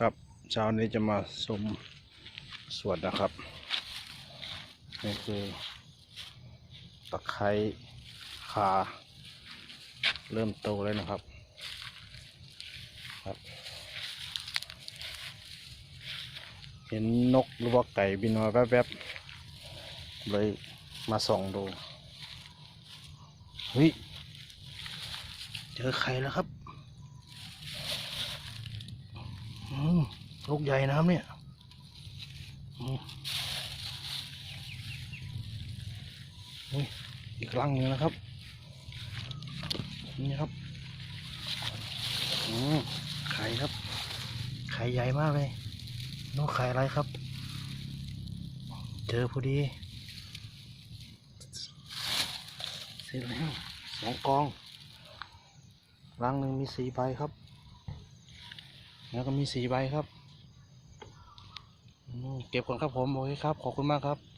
ครับเช้านี้จะมาชมสวนนะครับ นี่คือตะไคร้ขาเริ่มโตแล้วนะครับครับ เห็นนกหรือว่าไก่บินมาแวบๆเลยมาส่องดูเฮ้ยเจอไข่แล้วครับ อืม ลูกใหญ่นะครับเนี่ยนี่อีกรังหนึ่งนะครับ นี่ครับอืมไข่ครับ ไข่ใหญ่มากเลยนกไข่อะไรครับ เจอพอดีเสร็จแล้วสองกองรังหนึ่งมีสี่ใบครับ แล้วก็มีสี่ใบครับ เก็บก่อนครับผมโอเคครับ ขอบคุณมากครับ